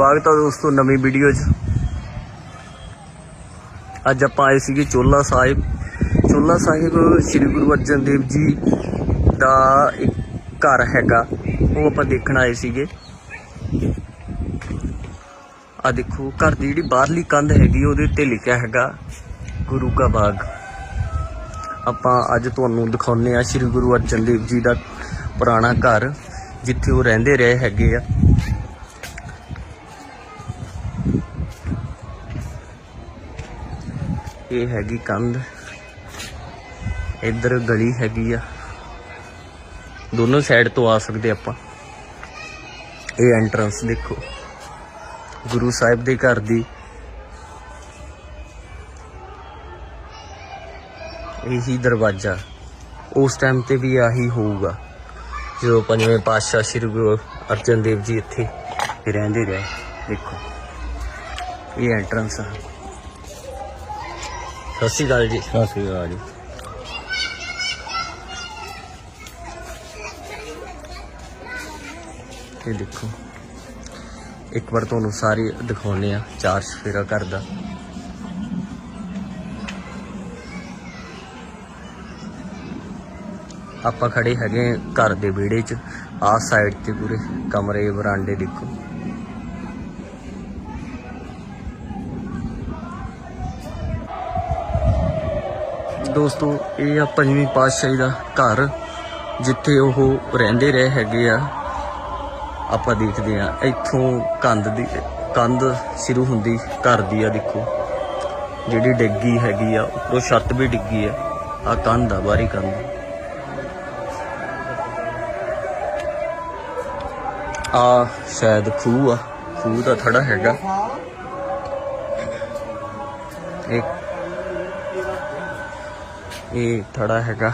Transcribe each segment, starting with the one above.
ਸਵਾਗਤ ਹੈ ਦੋਸਤੋ ਨਵੀਂ ਵੀਡੀਓ 'ਚ। ਅੱਜ ਆਪਾਂ ਆਏ ਸੀਗੇ ਚੋਲਾ ਸਾਹਿਬ। ਚੋਲਾ ਸਾਹਿਬ ਸ੍ਰੀ ਗੁਰੂ ਅਰਜਨ ਦੇਵ ਜੀ ਦਾ ਇੱਕ ਘਰ ਹੈਗਾ, ਉਹ ਆਪਾਂ ਦੇਖਣ ਆਏ ਸੀਗੇ। ਆ ਦੇਖੋ, ਘਰ ਦੀ ਜਿਹੜੀ ਬਾਹਰਲੀ ਕੰਧ ਹੈਗੀ, ਉਹਦੇ ਉੱਤੇ ਲਿਖਿਆ ਹੈਗਾ, ਗੁਰੂ ਕਾ ਬਾਗ। ਆਪਾਂ ਅੱਜ ਤੁਹਾਨੂੰ ਦਿਖਾਉਨੇ ਆ ਸ੍ਰੀ ਗੁਰੂ ਅਰਜਨ ਦੇਵ ਜੀ ਦਾ ਪੁਰਾਣਾ ਘਰ, ਜਿੱਥੇ ਉਹ ਰਹਿੰਦੇ ਰਹੇ ਹੈਗੇ ਆ। ਇਹ ਹੈਗੀ ਕੰਧ। ਇੱਧਰ ਗਲੀ ਹੈਗੀ ਆ। ਦੋਨੋਂ ਸਾਈਡ ਤੋਂ ਆ ਸਕਦੇ ਆਪਾਂ। ਇਹ ਐਂਟਰੈਂਸ ਦੇਖੋ। ਗੁਰੂ ਸਾਹਿਬ ਦੇ ਘਰ ਦੀ। ਇਹੀ ਦਰਵਾਜ਼ਾ। ਉਸ ਟਾਈਮ ਤੇ ਵੀ ਆਹੀ ਹੋਊਗਾ। ਜਦੋਂ ਪੰਜਵੇਂ ਪਾਤਸ਼ਾਹ ਸ੍ਰੀ ਗੁਰੂ ਅਰਜਨ ਦੇਵ ਜੀ ਇੱਥੇ ਰਹਿੰਦੇ ਰਹੇ। ਦੇਖੋ। ਇਹ ਐਂਟਰੈਂਸ ਆ। ਸਤਿ ਸ਼੍ਰੀ ਅਕਾਲ ਜੀ। ਸਤਿ ਸ਼੍ਰੀ ਅਕਾਲ ਜੀ। ਇਹ ਦੇਖੋ ਇੱਕ ਵਾਰ ਤੁਹਾਨੂੰ ਸਾਰੀ ਦਿਖਾਉਨੇ ਆ ਚਾਰ ਸਫੇਰਾ ਘਰ ਦਾ। ਆਪਾਂ ਖੜੇ ਹੈਗੇ ਘਰ ਦੇ ਵਿਹੜੇ 'ਚ ਆਹ ਸਾਈਡ ਤੇ ਪੂਰੇ ਕਮਰੇ ਬਰਾਂਡੇ ਦੇਖੋ। ਦੋਸਤੋ, ਇਹ ਆ ਪੰਜਵੀਂ ਪਾਤਸ਼ਾਹੀ ਦਾ ਘਰ ਜਿੱਥੇ ਉਹ ਰਹਿੰਦੇ ਰਹੇ ਹੈਗੇ ਆ, ਆਪਾਂ ਦੇਖਦੇ ਆ ਇੱਥੋਂ ਕੰਧ ਦੀ, ਕੰਧ ਸ਼ੁਰੂ ਹੁੰਦੀ ਘਰ ਦੀ ਆ ਦੇਖੋ। ਜਿਹੜੀ ਡਿੱਗੀ ਹੈਗੀ ਆ, ਉੱਪਰੋਂ ਛੱਤ ਵੀ ਡਿੱਗੀ ਆ। ਆ ਕੰਧ ਆ ਬਾਰੀ ਕੰਧ। ਆ ਸ਼ਾਇਦ ਖੂਹ ਆ, ਖੂਹ ਦਾ ਥੜਾ ਹੈਗਾ। ਇਹ ਥੜਾ ਹੈਗਾ।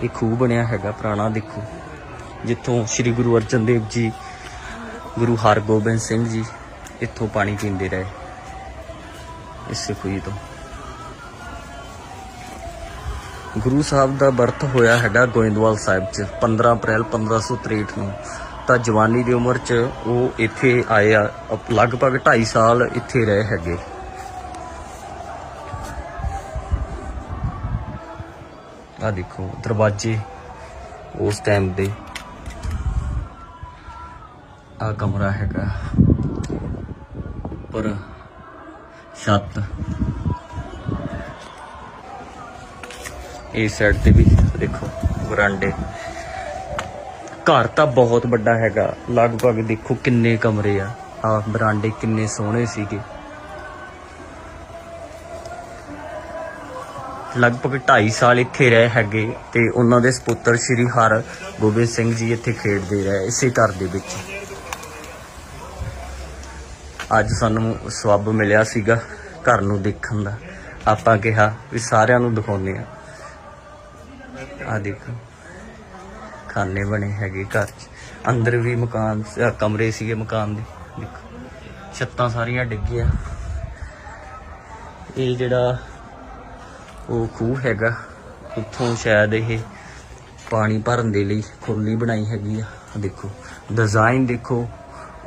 ਇਹ ਖੂਹ ਬਣਿਆ ਹੈਗਾ ਪੁਰਾਣਾ, ਦੇਖੋ। ਜਿੱਥੋਂ ਸ੍ਰੀ ਗੁਰੂ ਅਰਜਨ ਦੇਵ ਜੀ, ਗੁਰੂ ਹਰਗੋਬਿੰਦ ਸਿੰਘ ਜੀ ਇੱਥੋਂ ਪਾਣੀ ਪੀਂਦੇ ਰਹੇ। ਇਸ ਖੂਹੀ ਤੋਂ। ਗੁਰੂ ਸਾਹਿਬ ਦਾ ਬਰਥ ਹੋਇਆ ਹੈਗਾ ਗੋਇੰਦਵਾਲ ਸਾਹਿਬ 'ਚ 15 ਅਪ੍ਰੈਲ 1563 ਨੂੰ। ਤਾਂ ਜਵਾਨੀ ਦੀ ਉਮਰ 'ਚ ਉਹ ਇੱਥੇ ਆਏ ਆ ਲਗਭਗ 2.5 ਸਾਲ ਇੱਥੇ ਰਹੇ ਹੈਗੇ। ਆ ਦੇਖੋ ਦਰਵਾਜ਼ੇ ਉਸ ਟਾਈਮ ਦੇ। ਆ ਕਮਰਾ ਹੈਗਾ। ਉੱਪਰ ਛੱਤ। ਇਸ ਸਾਈਡ ਤੇ ਵੀ ਦੇਖੋ ਵਰਾਂਡੇ। ਘਰ ਤਾਂ ਬਹੁਤ ਵੱਡਾ ਹੈਗਾ। ਲਗਭਗ ਦੇਖੋ ਕਿੰਨੇ ਕਮਰੇ ਆ। ਆ ਵਰਾਂਡੇ ਕਿੰਨੇ ਸੋਹਣੇ ਸੀਗੇ। ਲਗਭਗ 2.5 ਸਾਲ ਇੱਥੇ ਰਹੇ ਹੈਗੇ ਤੇ ਉਹਨਾਂ ਦੇ ਸੁਪੁੱਤਰ ਸ਼੍ਰੀ ਹਰ ਗੋਬਿੰਦ ਸਿੰਘ ਜੀ ਇੱਥੇ ਖੇਡਦੇ ਰਹੇ, ਇਸੇ ਘਰ ਦੇ ਵਿੱਚ। ਅੱਜ ਸਾਨੂੰ ਸਵੱਬ ਮਿਲਿਆ ਸੀਗਾ ਘਰ ਨੂੰ ਦੇਖਣ ਦਾ। ਆਪਾਂ ਕਿਹਾ ਵੀ ਸਾਰਿਆਂ ਨੂੰ ਦਿਖਾਉਂਦੇ ਆ ਆ ਦੇਖੋ, ਖਾਨੇ ਬਣੇ ਹੈਗੇ ਘਰ 'ਚ। ਅੰਦਰ ਵੀ ਮਕਾਨ ਕਮਰੇ ਸੀਗੇ ਮਕਾਨ ਦੇ। ਦੇਖੋ, ਛੱਤਾਂ ਸਾਰੀਆਂ ਡਿੱਗੀਆਂ ਇਹ ਜਿਹੜਾ ਉਹ ਖੂਹ ਹੈਗਾ। ਉੱਥੋਂ ਸ਼ਾਇਦ ਇਹ ਪਾਣੀ ਭਰਨ ਦੇ ਲਈ ਖੁਰਲੀ ਬਣਾਈ ਹੈਗੀ ਆ। ਦੇਖੋ ਡਿਜ਼ਾਈਨ ਦੇਖੋ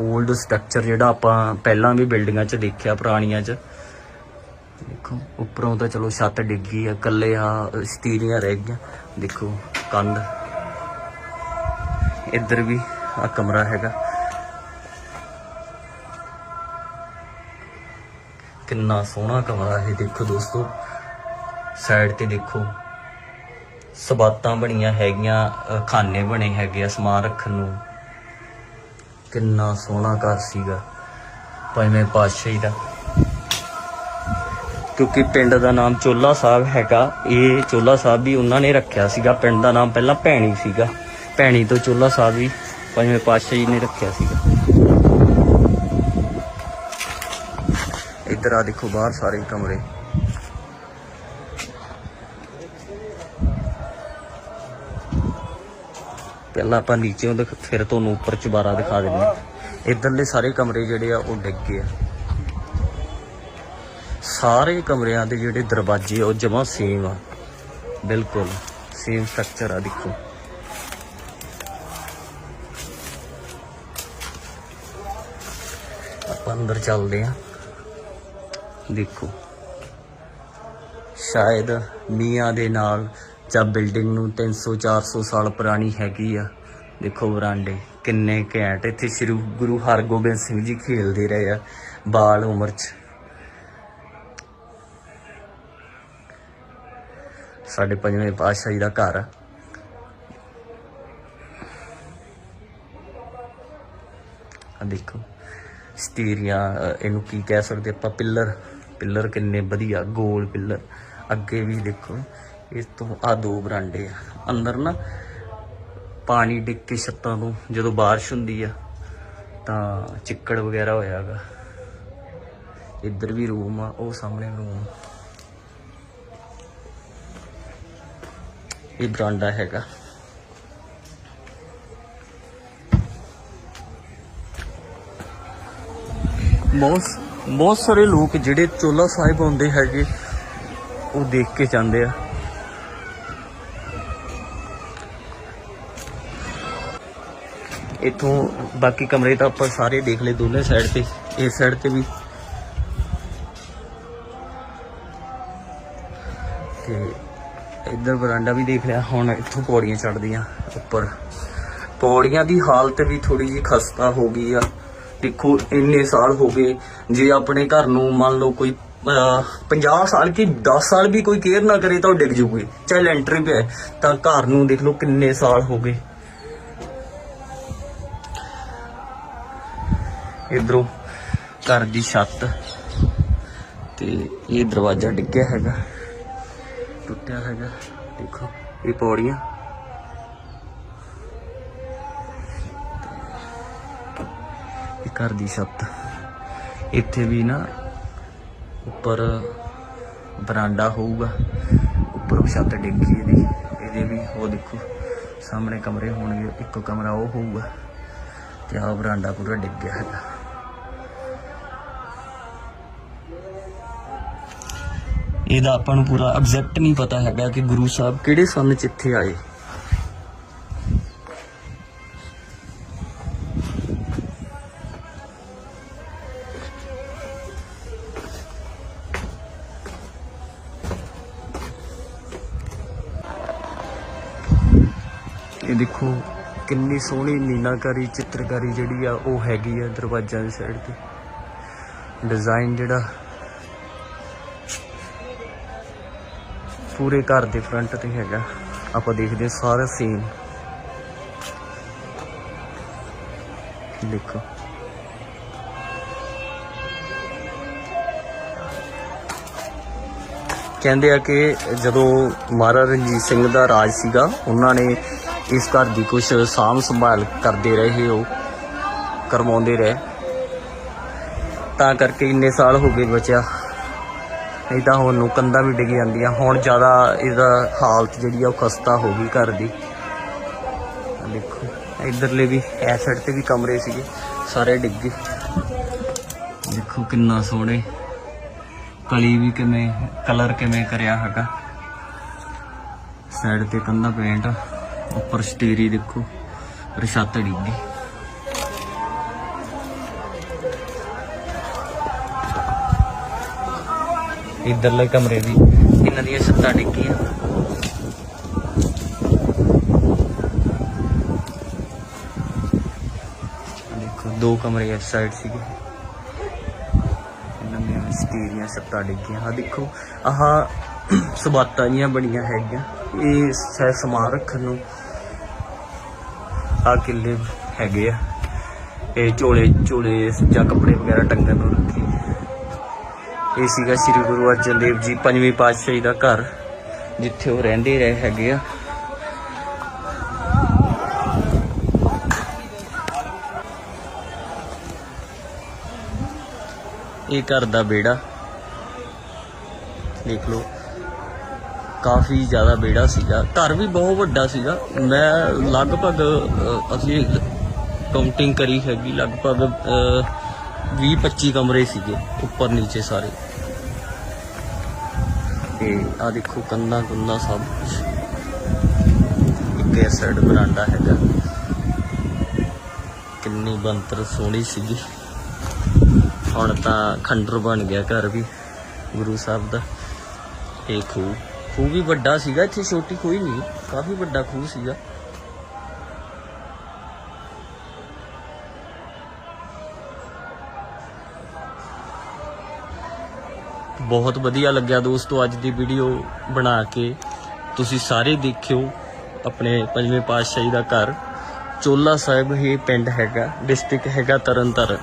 올ਡ ਸਟਰਕਚਰ ਜਿਹੜਾ ਆਪਾਂ ਪਹਿਲਾਂ ਵੀ ਬਿਲਡਿੰਗਾਂ 'ਚ ਦੇਖਿਆ, ਪੁਰਾਣੀਆਂ 'ਚ। ਦੇਖੋ, ਉੱਪਰੋਂ ਤਾਂ ਚਲੋ ਛੱਤ ਡਿੱਗੀ ਆ ਕੱਲੇ ਆ ਸਟੀਰੀਆਂ ਰਹਿ ਗਈਆਂ। ਦੇਖੋ, ਕੰਧ। ਇੱਧਰ ਵੀ ਆ ਕਮਰਾ ਹੈਗਾ। ਕਿੰਨਾ ਸੋਹਣਾ ਕਮਰਾ ਹੈ ਦੇਖੋ ਦੋਸਤੋ। ਸਾਈਡ ਤੇ ਦੇਖੋ। ਸਬਾਤਾਂ ਬਣੀਆਂ ਹੈਗੀਆਂ ਖਾਨੇ ਬਣੇ ਹੈਗੇ ਆ ਸਮਾਨ ਰੱਖਣ ਨੂੰ। ਕਿੰਨਾ ਸੋਹਣਾ ਘਰ ਸੀਗਾ ਪੰਜਵੇਂ ਪਾਤਸ਼ਾਹੀ ਦਾ। ਕਿਉਂਕਿ ਪਿੰਡ ਦਾ ਨਾਮ ਚੋਲਾ ਸਾਹਿਬ ਹੈਗਾ, ਇਹ ਚੋਲਾ ਸਾਹਿਬ ਵੀ ਉਹਨਾਂ ਨੇ ਰੱਖਿਆ ਸੀਗਾ। ਪਿੰਡ ਦਾ ਨਾਮ ਪਹਿਲਾਂ ਭੈਣੀ ਸੀਗਾ। ਭੈਣੀ ਤੋਂ ਚੋਲਾ ਸਾਹਿਬ ਵੀ ਪੰਜਵੇਂ ਪਾਤਸ਼ਾਹ ਜੀ ਨੇ ਰੱਖਿਆ ਸੀਗਾ। ਇੱਧਰ ਆ ਦੇਖੋ ਬਾਹਰ ਸਾਰੇ ਕਮਰੇ। ਪਹਿਲਾਂ ਆਪਾਂ ਨੀਚੇ ਦਿਖ, ਫਿਰ ਤੁਹਾਨੂੰ ਉੱਪਰ ਚੁਬਾਰਾ ਦਿਖਾ ਦਿੰਦੇ ਹਾਂ। ਇੱਧਰਲੇ ਸਾਰੇ ਕਮਰੇ ਜਿਹੜੇ ਆ, ਉਹ ਡਿੱਗ ਗਏ ਆ। ਸਾਰੇ ਕਮਰਿਆਂ ਦੇ ਜਿਹੜੇ ਦਰਵਾਜ਼ੇ ਆ, ਉਹ ਜਮਾ ਸੇਮ ਆ। ਬਿਲਕੁਲ ਸੇਮ ਸਟਰਕਚਰ ਆ, ਦੇਖੋ। ਆਪਾਂ ਅੰਦਰ ਚੱਲਦੇ ਆ ਦੇਖੋ। ਸ਼ਾਇਦ ਮੀਆਂ ਦੇ ਨਾਲ ਜਾਂ ਬਿਲਡਿੰਗ ਨੂੰ 300 400 ਸਾਲ ਪੁਰਾਣੀ ਹੈਗੀ ਆ। ਦੇਖੋ ਬਰਾਂਡੇ ਕਿੰਨੇ ਘੈਂਟ। ਇੱਥੇ ਸ੍ਰੀ ਗੁਰੂ ਹਰਗੋਬਿੰਦ ਸਿੰਘ ਜੀ ਖੇਲਦੇ ਰਹੇ ਆ ਬਾਲ ਉਮਰ ਚ। ਸਾਡੇ ਪੰਜਵੇਂ ਪਾਤਸ਼ਾਹ ਜੀ ਦਾ ਘਰ ਆ। ਦੇਖੋ, ਸਟੀਰੀਆਂ ਇਹਨੂੰ ਕੀ ਕਹਿ ਸਕਦੇ ਆਪਾਂ, ਪਿੱਲਰ। ਪਿੱਲਰ ਕਿੰਨੇ ਵਧੀਆ, ਗੋਲ ਪਿੱਲਰ। ਅੱਗੇ ਵੀ ਦੇਖੋ ਇਸ ਤੋਂ ਆ ਦੋ ਬਰਾਂਡੇ ਆ। ਅੰਦਰ ਨਾ ਪਾਣੀ ਡਿੱਗ ਕੇ ਛੱਤਾਂ ਤੋਂ ਜਦੋਂ ਬਾਰਿਸ਼ ਹੁੰਦੀ ਆ, ਤਾਂ ਚਿੱਕੜ ਵਗੈਰਾ ਹੋਇਆਗਾ। ਇੱਧਰ ਵੀ ਰੂਮ ਆ, ਉਹ ਸਾਹਮਣੇ ਰੂਮ। ਇਹ ਬਰਾਂਡਾ ਹੈਗਾ। ਬਹੁਤ ਬਹੁਤ ਸਾਰੇ ਲੋਕ ਜਿਹੜੇ ਚੋਲਾ ਸਾਹਿਬ ਆਉਂਦੇ ਹੈਗੇ, ਉਹ ਦੇਖ ਕੇ ਜਾਂਦੇ ਆ। ਇੱਥੋਂ ਬਾਕੀ ਕਮਰੇ ਤਾਂ ਆਪਾਂ ਸਾਰੇ ਦੇਖ ਲਏ ਦੋਨੇ ਸਾਈਡ ਤੇ ਇਸ ਸਾਈਡ ਤੇ ਵੀ। ਤੇ ਇੱਧਰ ਬਰਾਂਡਾ ਵੀ ਦੇਖ ਲਿਆ ਹੁਣ ਇੱਥੋਂ ਪੌੜੀਆਂ ਚੜਦੀਆਂ ਉੱਪਰ। ਪੌੜੀਆਂ ਦੀ ਹਾਲਤ ਵੀ ਥੋੜੀ ਜੀ ਖਸਤਾ ਹੋ ਗਈ ਆ। ਦੇਖੋ ਇੰਨੇ ਸਾਲ ਹੋ ਗਏ ਜੇ ਆਪਣੇ ਘਰ ਨੂੰ ਮੰਨ ਲਓ ਕੋਈ ਅਹ, 50 ਸਾਲ ਕੀ 10 ਸਾਲ ਵੀ ਕੋਈ ਕੇਅਰ ਨਾ ਕਰੇ ਤਾਂ ਉਹ ਡਿੱਗ ਜੂਗੇ। ਚਾਹੇ ਲੈਂਟਰ ਪਿਆ ਤਾਂ ਘਰ ਨੂੰ ਦੇਖ ਲਓ ਕਿੰਨੇ ਸਾਲ ਹੋ ਗਏ। ਇਧਰੋਂ ਘਰ ਦੀ ਛੱਤ ਤੇ ਇਹ ਦਰਵਾਜ਼ਾ ਡਿੱਗਿਆ ਹੈਗਾ, ਟੁੱਟਿਆ ਹੈਗਾ, ਦੇਖੋ, ਇਹ ਪੌੜੀਆਂ। ਇਹ ਘਰ ਦੀ ਛੱਤ। ਇੱਥੇ ਵੀ ਨਾ ਉੱਪਰ ਬਰਾਂਡਾ ਹੋਊਗਾ, ਉੱਪਰੋਂ ਛੱਤ ਡਿੱਗੀ ਇਹਦੀ। ਇਹਦੇ ਵੀ, ਉਹ ਦੇਖੋ, ਸਾਹਮਣੇ ਕਮਰੇ ਹੋਣਗੇ, ਇੱਕ ਕਮਰਾ ਉਹ ਹੋਊਗਾ ਤੇ ਆਹ ਬਰਾਂਡਾ ਪੂਰਾ ਡਿੱਗ ਗਿਆ ਹੈਗਾ। ਇਹਦਾ ਆਪਾਂ ਨੂੰ ਪੂਰਾ ਐਗਜ਼ੈਕਟ ਨਹੀਂ ਪਤਾ ਹੈਗਾ ਕਿ ਗੁਰੂ ਸਾਹਿਬ ਕਿਹੜੇ ਸੰਨ ਚ ਇੱਥੇ ਆਏ। ਇਹ ਦੇਖੋ ਕਿੰਨੀ ਸੋਹਣੀ ਮੀਨਾਕਾਰੀ, ਚਿੱਤਰਕਾਰੀ ਜਿਹੜੀ ਆ, ਉਹ ਹੈਗੀ ਆ ਦਰਵਾਜ਼ਿਆਂ ਦੀ ਸਾਈਡ ਤੇ। ਡਿਜ਼ਾਈਨ ਜਿਹੜਾ ਪੂਰੇ ਘਰ ਦੇ ਫਰੰਟ ਤੇ ਹੈਗਾ। ਆਪਾਂ ਦੇਖਦੇ ਹਾਂ ਸਾਰਾ ਸੀਨ ਦੇਖੋ। ਕਹਿੰਦੇ ਆ ਕਿ ਜਦੋਂ ਮਹਾਰਾਜਾ ਰਣਜੀਤ ਸਿੰਘ ਦਾ ਰਾਜ ਸੀਗਾ, ਉਹਨਾਂ ਨੇ ਇਸ ਘਰ ਦੀ ਕੁਝ ਸਾਂਭ ਸੰਭਾਲ ਕਰਦੇ ਰਹੇ, ਉਹ ਕਰਵਾਉਂਦੇ ਰਹੇ। ਤਾਂ ਕਰਕੇ ਇੰਨੇ ਸਾਲ ਹੋ ਗਏ ਬਚਿਆ। ਨਹੀਂ ਤਾਂ ਹੁਣ ਨੂੰ ਕੰਧਾਂ ਵੀ ਡਿੱਗ ਜਾਂਦੀਆਂ। ਹੁਣ ਜ਼ਿਆਦਾ ਇਹਦਾ ਹਾਲਤ ਜਿਹੜੀ ਆ ਉਹ ਖਸਤਾ ਹੋ ਗਈ ਘਰ ਦੀ। ਦੇਖੋ, ਇਧਰਲੇ ਵੀ ਐ ਸਾਈਡ ਤੇ ਵੀ ਕਮਰੇ ਸੀਗੇ, ਸਾਰੇ ਡਿੱਗ ਗਏ। ਦੇਖੋ ਕਿੰਨਾ ਸੋਹਣੇ, ਕਲੀ ਵੀ ਕਿਵੇਂ, ਕਲਰ ਕਿਵੇਂ ਕਰਿਆ ਹੈਗਾ। ਸਾਈਡ ਤੇ ਕੰਧਾ ਪੇਂਟ ਉੱਪਰ ਸਟੀਰੀ ਦੇਖੋ, ਰਛੱਤ ਡਿੱਗੀ ਇਧਰਲੇ ਕਮਰੇ ਵੀ। ਇਹਨਾਂ ਦੀਆਂ ਛੱਤਾਂ ਡਿੱਗੀਆਂ। ਦੇਖੋ, ਦੋ ਕਮਰੇ ਇਸ ਸਾਈਡ ਸੀਗੇ। ਇਹਨਾਂ ਦੀਆਂ ਸਟੀਰੀਆਂ ਛੱਤਾਂ ਡਿੱਗੀਆਂ। ਆ ਦੇਖੋ, ਆਹ ਸਬਾਤਾਂ ਜੀਆਂ ਬਣੀਆਂ ਹੈਗੀਆਂ। ਇਹ ਸੈ, ਸਮਾਨ ਰੱਖਣ ਨੂੰ ਆ ਕਿੱਲੇ ਹੈਗੇ ਆ। ਇਹ ਝੋਲੇ ਝੋਲੇ ਜਾਂ ਕੱਪੜੇ ਵਗੈਰਾ ਟੰਗਣ ਨੂੰ ਰੱਖੇ। ਇਹ ਸੀਗਾ ਸ੍ਰੀ ਗੁਰੂ ਅਰਜਨ ਦੇਵ ਜੀ ਪੰਜਵੀਂ ਪਾਤਸ਼ਾਹੀ ਦਾ ਘਰ, ਜਿੱਥੇ ਉਹ ਰਹਿੰਦੇ ਰਹੇ ਹੈਗੇ ਆ। ਇਹ ਘਰ ਦਾ ਬੇੜਾ ਦੇਖ ਲਓ, ਕਾਫੀ ਜ਼ਿਆਦਾ ਬੇੜਾ ਸੀਗਾ। ਘਰ ਵੀ ਬਹੁਤ ਵੱਡਾ ਸੀਗਾ। ਮੈਂ ਲਗਭਗ ਅਸੀਂ ਕਾਊਂਟਿੰਗ ਕਰੀ ਹੈਗੀ, ਲਗਭਗ 20 25 ਕਮਰੇ ਸੀਗੇ, ਉੱਪਰ ਨੀਚੇ ਸਾਰੇ। ਤੇ ਆ ਦੇਖੋ ਕੰਧਾਂ ਕੁੰਧਾਂ ਸਭ ਕੁਝ ਇੱਕ ਸਾਈਡ ਬਰਾਂਡਾ ਹੈਗਾ। ਕਿੰਨੀ ਬੰਤਰ ਸੋਹਣੀ ਸੀਗੀ। ਹੁਣ ਤਾਂ ਖੰਡਰ ਬਣ ਗਿਆ ਘਰ ਵੀ, ਗੁਰੂ ਸਾਹਿਬ ਦਾ। ਇਹ ਖੂਹ ਖੂਹ ਵੀ ਵੱਡਾ ਸੀਗਾ, ਇੱਥੇ ਛੋਟੀ ਕੋਈ ਨਹੀਂ, ਕਾਫੀ ਵੱਡਾ ਖੂਹ ਸੀਗਾ। ਬਹੁਤ ਵਧੀਆ ਲੱਗਿਆ ਦੋਸਤੋ ਅੱਜ ਦੀ ਵੀਡੀਓ ਬਣਾ ਕੇ। ਤੁਸੀਂ ਸਾਰੇ ਦੇਖਿਓ ਆਪਣੇ ਪੰਜਵੇਂ ਪਾਤਸ਼ਾਹੀ ਦਾ ਘਰ। ਚੋਲਾ ਸਾਹਿਬ ਇਹ ਪਿੰਡ ਹੈਗਾ ਡਿਸਟ੍ਰਿਕਟ ਹੈਗਾ ਤਰਨਤਾਰਨ।